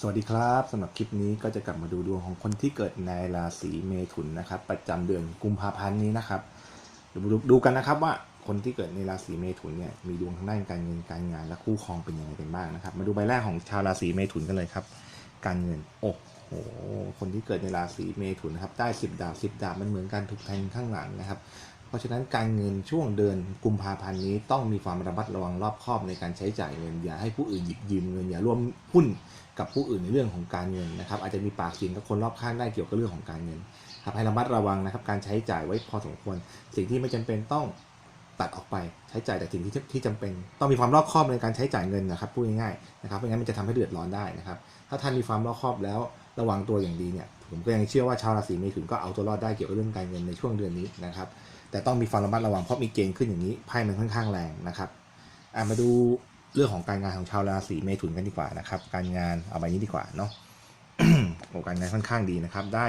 สวัสดีครับสำหรับคลิปนี้ก็จะกลับมาดูดวงของคนที่เกิดในราศีเมถุนนะครับ ประจำเดือนกุมภาพันธ์นี้นะครับเดี๋ยวดูดูกันนะครับว่าคนที่เกิดในราศีเมถุนเนี่ยมีดวงทางด้านการเงินการงานและคู่ครองเป็นยังไงกันบ้างนะครับ มาดูใบแรกของชาวราศีเมถุนกันเลยครับ การเงินโอ้โหคนที่เกิดในราศีเมถุนนะครับได้สิบดาบสิบดาบมันเหมือนกันถูกแทงข้างหลังนะครับ เพราะฉะนั้นการเงินช่วงเดือนกุมภาพันธ์นี้ต้องมีความระมัดระวังรอบคอบในการใช้จ่ายเงิน อย่าให้ผู้อื่นหยิบยืมเงินอย่าร่วมหุ้นกับผู้อื่นในเรื่องของการเงินนะครับ อาจจะมีปากเสียงกับคนรอบข้างได้เกี่ยวกับเรื่องของการเงินครับให้ระมัดระวังนะครับ การใช้จ่ายไว้พอสมควร สิ่งที่ไม่จำเป็นต้องตัดออกไปใช้จ่ายแต่สิ่งที่ที่จำเป็น ต้องมีความรอบคอบในการใช้จ่ายเงินนะครับพูดง่ายๆนะครับไม่งั้นมันจะทำให้เดือดร้อนได้นะครับ ถ้าท่านมีความรอบคอบแล้ว ระวังตัวอย่างดีเนี่ยผมก็ยังเชื่อว่าชาวราศีเมถุนก็เอาตัวรอดได้เกี่ยวกับเรื่องการเงินในช่วงเดือนนี้นะครับแต่ต้องมีความระมัดระวังเพราะมีเกณฑ์ขึ้นอย่างนี้ไพ่มันค่อนข้างแรงนะครับอะมาดูเรื่องของการงานของชาวราศีเมถุนกันดีกว่านะครับ การงานเอาไปนี้ดีกว่าเนาะโอ้การงานค่อนข้างดีนะครับ ได้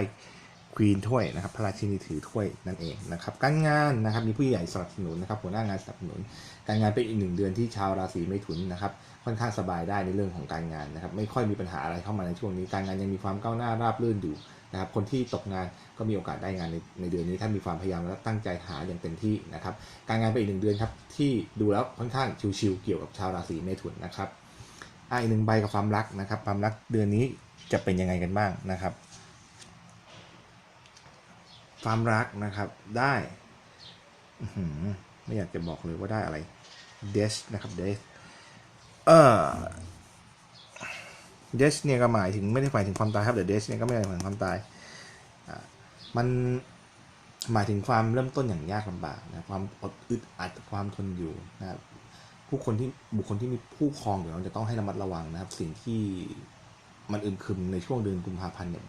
ควีนถ้วยนะครับ พระราชินีถือถ้วยนั่นเองนะครับ การงานนะครับมีผู้ใหญ่สนับสนุนนะครับหัวหน้างานสนับสนุน การงานเป็นอีกหนึ่งเดือนที่ชาวราศีเมถุนนะครับค่อนข้างสบายได้ในเรื่องของการงานนะครับ ไม่ค่อยมีปัญหาอะไรเข้ามาในช่วงนี้ การงานยังมีความก้าวหน้าราบรื่นอยู่นะครับคนที่ตกงานก็มีโอกาสได้งานในในเดือนนี้ ถ้ามีความพยายามและตั้งใจหาอย่างเต็มที่นะครับ การงานเป็นอีกหนึ่งเดือนครับที่ดูแล้วค่อนข้างชิวๆเกี่ยวกับชาวราศีเมถุนนะครับอะอีกหนึ่งใบกับความรักนะครับ ความรักเดือนนี้จะเป็นยังไงกันบ้างนะครับ ความรักนะครับได้หือไม่อยากจะบอกเลยว่าได้อะไรเดชนะครับเดชเออเดชเนี่ยก็หมายถึงไม่ได้หมายถึงความตายครับแต่เดชเนี่ยก็ไม่ได้หมายถึงความตายมันหมายถึงความเริ่มต้นอย่างยากลำบากนะความอดอึดอัดความทนอยู่นะครับผู้คนที่บุคคลที่มีผู้ครองอยู่เราจะต้องให้ระมัดระวังนะครับ สิ่งที่มันอึมครึมในช่วงเดือนกุมภาพันธ์เนี่ย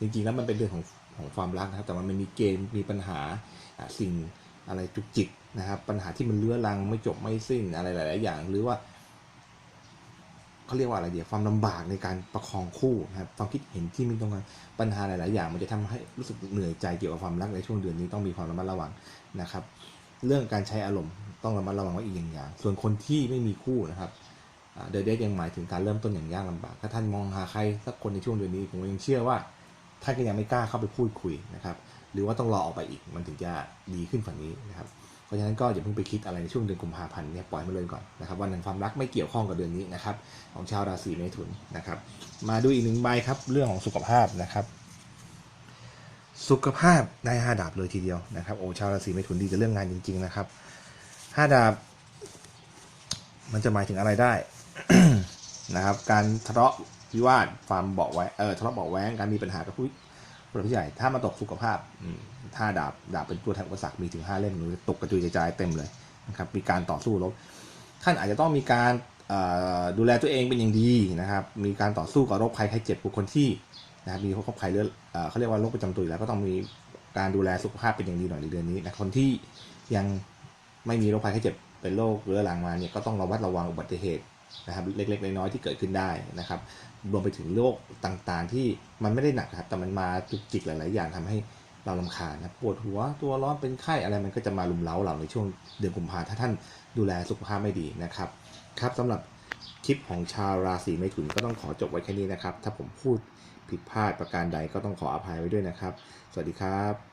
จริงๆแล้วมันเป็นเรื่องของ ของความรักนะครับ แต่มันมีเกณฑ์มีปัญหาสิ่งอะไรจุกจิกนะครับ ปัญหาที่มันเลื้อรังไม่จบไม่สิ้นอะไรหลาย ๆ อย่าง หรือว่าเขาเรียกว่าอะไรเดียวความลำบากในการประคองคู่นะครับความคิดเห็นที่ไม่ตรงกันปัญหาหลาย ๆ อย่าง มันจะทำให้รู้สึกเหนื่อยใจเกี่ยวกับความรักในช่วงเดือนนี้ต้องมีความระมัดระวังนะครับ เรื่องการใช้อารมณ์ต้องระมัดระวังไว้อีกอย่างอย่าง ส่วนคนที่ไม่มีคู่นะครับเดอะเดทยังหมายถึงการเริ่มต้นอย่างยากลำบาก ถ้าท่านมองหาใครสักคนในช่วงเดือนนี้ผมยังเชื่อว่า ท่านก็ยังไม่กล้าเข้าไปพูดคุยนะครับ หรือว่าต้องรอออกไปอีกมันถึงจะดีขึ้นฝั่งนี้นะครับ เพราะฉะนั้นก็อย่าเพิ่งไปคิดอะไรในช่วงเดือนกุมภาพันธ์เนี่ยปล่อยมาเลยก่อนนะครับวันแห่งความรักไม่เกี่ยวข้องกับเดือนนี้นะครับ ของชาวราศีเมถุนนะครับ มาดูอีกหนึ่งใบครับเรื่องของสุขภาพนะครับ สุขภาพได้ห้าดาบเลยทีเดียวนะครับโอ้ชาวราศีเมถุนดีกับเรื่องงานจริง ๆนะครับห้าดาบ มันจะหมายถึงอะไรได้นะครับ การทะเลาะ วิวาทความเบาะแวงเออทะเลาะเบาะแว้งการมีปัญหากับผู้ผู้ใหญ่ ถ้ามาตกสุขภาพถ้าดาบดาบเป็นตัวแทนอุปสรรคมีถึงห้าเล่มหรือตกกระจุยกระจายเต็มเลยนะครับมีการต่อสู้รบท่านอาจจะต้องมีการดูแลตัวเองเป็นอย่างดีนะครับ มีการต่อสู้กับโรคภัยไข้เจ็บบุคคลที่นะครับมีโรคภัยเรื้อเอ่อเขาเรียกว่าโรคประจำตัวแล้วก็ต้องมีการดูแลสุขภาพเป็นอย่างดีหน่อยในเดือนนี้นะคนที่ยังไม่มีโรคภัยไข้เจ็บเป็นโรคเรื้อรังมาเนี่ยก็ต้องระวัดระวังอุบัติเหตุ นะครับเล็กๆน้อยๆที่เกิดขึ้นได้นะครับรวมไปถึงโรคต่างๆ ที่มันไม่ได้หนักครับแต่มันมาจุกจิกหลาย ๆ อย่างทำให้เราลำคาญนะปวดหัวตัวร้อนเป็นไข้อะไรมันก็จะมาลุมเล้าเราในช่วงเดือนกุมภาถ้าท่านดูแลสุขภาพไม่ดีนะครับครับสำหรับคลิปของชาวราศีเมถุนก็ต้องขอจบไว้แค่นี้นะครับ ถ้าผมพูดผิดพลาดประการใดก็ต้องขออภัยไว้ด้วยนะครับ สวัสดีครับ